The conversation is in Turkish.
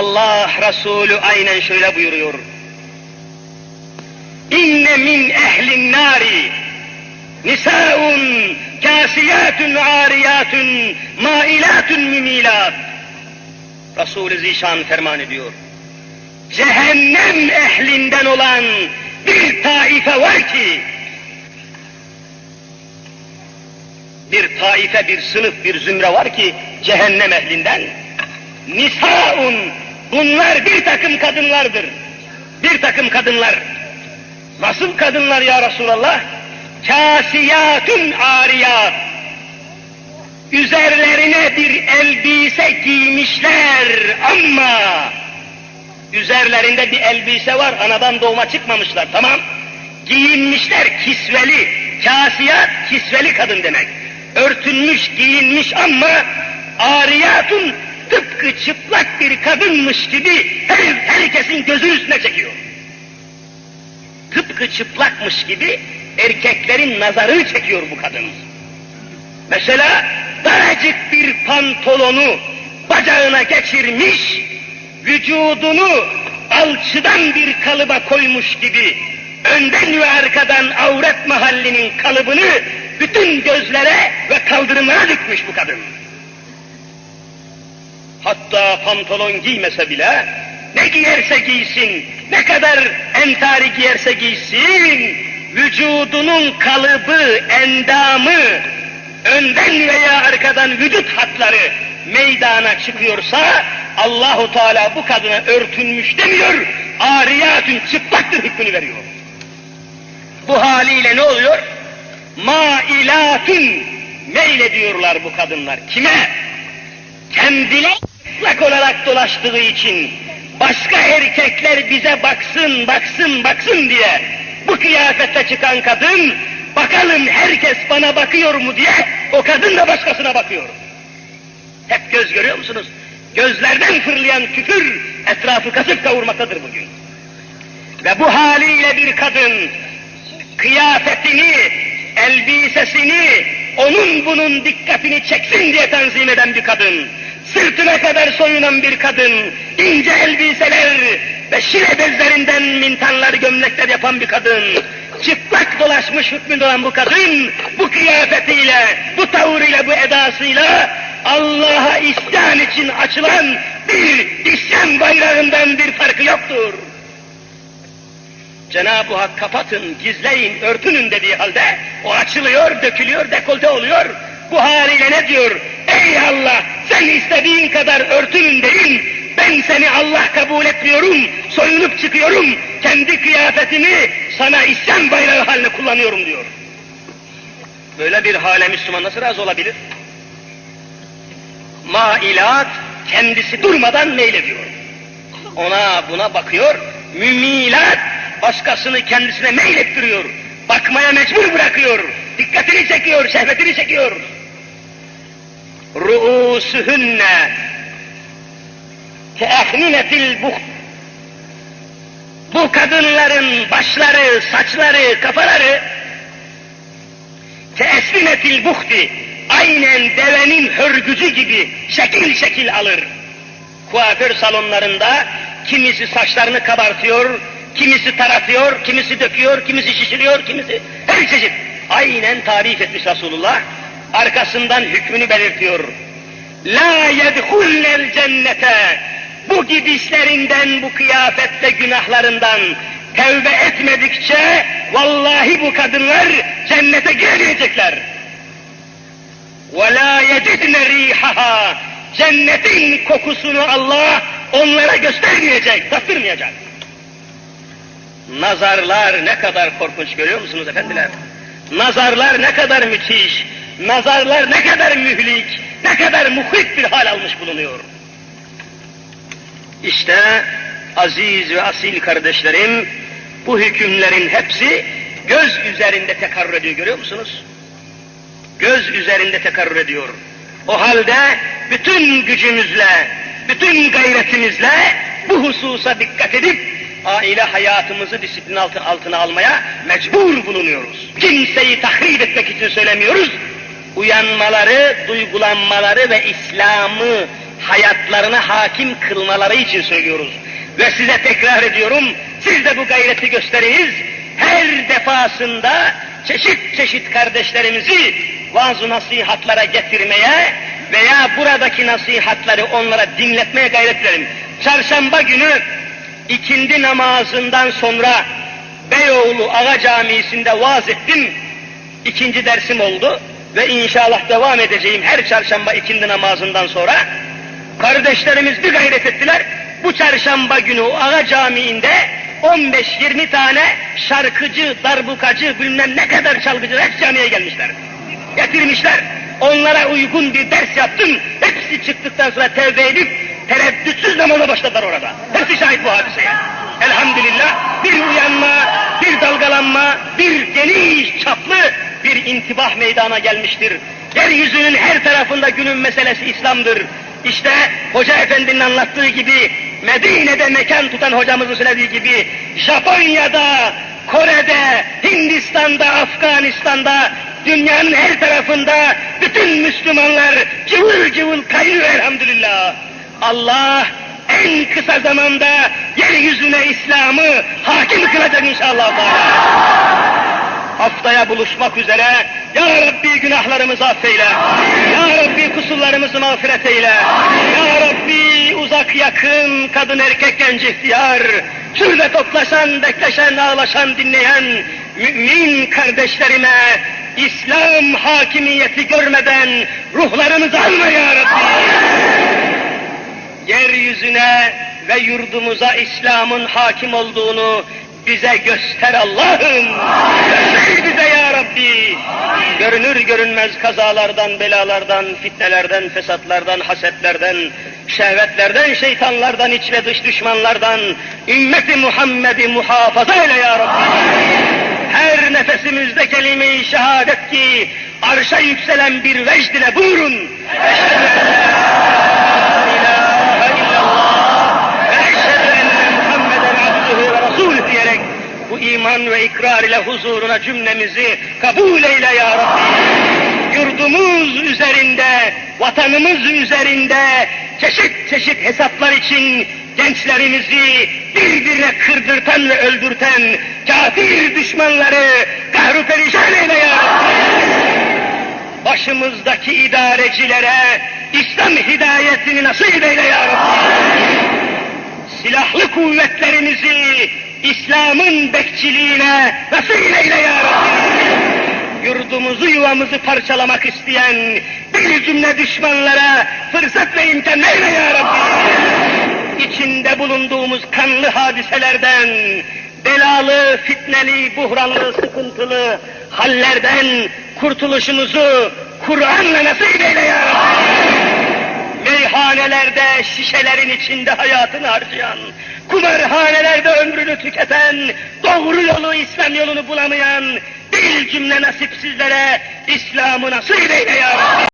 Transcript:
Allah Resulü aynen şöyle buyuruyor. İnne min ehlin nari nisaun kasiyatun ariyatun mailatun mimilat. Resul-i Zişan ferman ediyor. Cehennem ehlinden olan bir taife var ki bir taife, bir sınıf, bir zümre var ki cehennem ehlinden nisaun bunlar bir takım kadınlardır. Bir takım kadınlar. Nasıl kadınlar ya Resulallah? Kasiyatun ariyat. Üzerlerine bir elbise giymişler ama üzerlerinde bir elbise var, anadan doğma çıkmamışlar, tamam. Giyinmişler kisveli, kasiyat kisveli kadın demek. Örtünmüş, giyinmiş ama ariyatun tıpkı çıplak bir kadınmış gibi her, herkesin gözü üstüne çekiyor. Tıpkı çıplakmış gibi erkeklerin nazarını çekiyor bu kadın. Mesela daracık bir pantolonu bacağına geçirmiş, vücudunu alçıdan bir kalıba koymuş gibi önden ve arkadan avret mahallinin kalıbını bütün gözlere ve kaldırımlara dökmüş bu kadın. Hatta pantolon giymese bile ne giyerse giysin, ne kadar entari giyerse giysin, vücudunun kalıbı, endamı, önden veya arkadan vücut hatları meydana çıkıyorsa Allahu Teala bu kadına örtünmüş demiyor, ariyatün çıplaktır hükmünü veriyor. Bu haliyle ne oluyor? Mailatün meylediyorlar bu kadınlar. Kime? Kendileri çıplak olarak dolaştığı için başka erkekler bize baksın, baksın, baksın diye bu kıyafette çıkan kadın bakalım herkes bana bakıyor mu diye o kadın da başkasına bakıyor. Hep göz görüyor musunuz? Gözlerden fırlayan küfür etrafı kasıp kavurmaktadır bugün. Ve bu haliyle bir kadın kıyafetini, elbisesini, onun bunun dikkatini çeksin diye tanzim eden bir kadın, sırtına kadar soyunan bir kadın, ince elbiseler ve şile bezlerinden mintanlar, gömlekler yapan bir kadın, çıplak dolaşmış hükmünde olan bu kadın, bu kıyafetiyle, bu tavırıyla, bu edasıyla Allah'a isyan için açılan bir isyan bayrağından bir farkı yoktur. Cenab-ı Hak kapatın, gizleyin, örtünün dediği halde o açılıyor, dökülüyor, dekolte oluyor. Bu haliyle ne diyor? Ey Allah sen istediğin kadar örtünün deyin, ben seni Allah kabul etmiyorum, soyunup çıkıyorum, kendi kıyafetimi sana isyan bayrağı haline kullanıyorum diyor. Böyle bir hale Müslüman nasıl razı olabilir? Mailat kendisi durmadan meylediyor. Ona buna bakıyor, mümilat başkasını kendisine meylettiriyor. Bakmaya mecbur bırakıyor. Dikkatini çekiyor, şehvetini çekiyor. Ru'usuhunne keehninetil buht. Bu kadınların başları, saçları, kafaları keesminetil buhti aynen devenin hörgücü gibi şekil şekil alır. Kuaför salonlarında kimisi saçlarını kabartıyor, kimisi taratıyor, kimisi döküyor, kimisi şişiriyor, kimisi her çeşit. Aynen tarif etmiş Resulullah Arkasından hükmünü belirtiyor. La yedhullel cennete. Bu gibislerinden, bu kıyafette günahlarından tevbe etmedikçe vallahi bu kadınlar cennete giremeyecekler. وَلَا يَجِدْنَ رِيحَهَا Cennetin kokusunu Allah onlara göstermeyecek, tattırmayacak. Nazarlar ne kadar korkunç görüyor musunuz efendiler? Nazarlar ne kadar müthiş, nazarlar ne kadar mühlik, ne kadar muhit bir hal almış bulunuyor. İşte aziz ve asil kardeşlerim, bu hükümlerin hepsi göz üzerinde tekarrür ediyor görüyor musunuz? Göz üzerinde tekarrür ediyor. O halde bütün gücümüzle, bütün gayretimizle bu hususa dikkat edip aile hayatımızı disiplin altına almaya mecbur bulunuyoruz. Kimseyi tahrip etmek için söylemiyoruz. Uyanmaları, duygulanmaları ve İslam'ı hayatlarına hakim kılmaları için söylüyoruz. Ve size tekrar ediyorum, siz de bu gayreti gösteriniz. Her defasında çeşit çeşit kardeşlerimizi vaaz nasihatlara getirmeye veya buradaki nasihatları onlara dinletmeye gayret edelim. Çarşamba günü ikindi namazından sonra Beyoğlu Ağa Camii'sinde vaaz ettim. İkinci dersim oldu ve inşallah devam edeceğim her çarşamba ikindi namazından sonra. Kardeşlerimiz bir gayret ettiler. Bu çarşamba günü Ağa Camii'nde 15-20 tane şarkıcı, darbukacı, bilmem ne kadar çalgıcı hep camiye gelmişler. Getirmişler. Onlara uygun bir ders yaptım. Hepsi çıktıktan sonra tevbe edip tereddütsüz namaza başladılar orada. Hepsi şahit bu hadiseye. Elhamdülillah bir uyanma, bir dalgalanma, bir geniş çaplı bir intibah meydana gelmiştir. Yeryüzünün her tarafında günün meselesi İslam'dır. İşte Hoca Efendi'nin anlattığı gibi, Medine'de mekan tutan hocamızın söylediği gibi, Japonya'da, Kore'de, Hindistan'da, Afganistan'da, dünyanın her tarafında bütün Müslümanlar cıvıl cıvıl kayıyor elhamdülillah. Allah en kısa zamanda yeryüzüne İslam'ı hakim kılacak inşallah. Haftaya buluşmak üzere Ya Rabbi günahlarımızı affeyle. Ya Rabbi kusurlarımızı mağfiret eyle. Ya Rabbi uzak yakın kadın erkek genç ihtiyar şurada toplaşan, bekleşen, ağlaşan, dinleyen mümin kardeşlerime İslam hakimiyeti görmeden ruhlarımızı alma ya Rabbi yeryüzüne ve yurdumuza İslam'ın hakim olduğunu bize göster Allah'ım. Göster bize ya Rabbi. Görünür görünmez kazalardan, belalardan, fitnelerden, fesatlardan, hasetlerden, şehvetlerden, şeytanlardan, iç ve dış düşmanlardan, ümmeti Muhammed'i muhafaza eyle ya Rabbi. Her nefesimizde kelime-i şehadet ki arşa yükselen bir vecd ile buyurun. İman ve ikrar ile huzuruna cümlemizi kabul eyle ya Rabbi. Yurdumuz üzerinde, vatanımız üzerinde çeşit çeşit hesaplar için gençlerimizi birbirine kırdırtan ve öldürten kafir düşmanları kahru perişan eyle ya başımızdaki idarecilere İslam hidayetini nasip eyle ya. Silahlı kuvvetlerimizi İslam'ın bekçiliğine nasip eyle ya. Yurdumuzu yuvamızı parçalamak isteyen bir cümle düşmanlara fırsat ve imkan verme ya Rabbi. İçinde bulunduğumuz kanlı hadiselerden, belalı, fitneli, buhranlı, sıkıntılı hallerden kurtuluşumuzu Kur'an'la nasip eyle ya. Meyhanelerde şişelerin içinde hayatını harcayan, kumarhanelerde ömrünü tüketen, doğru yolu, İslam yolunu bulamayan bir cümle nasipsizlere İslam'ı nasip eyle ya Rabbi.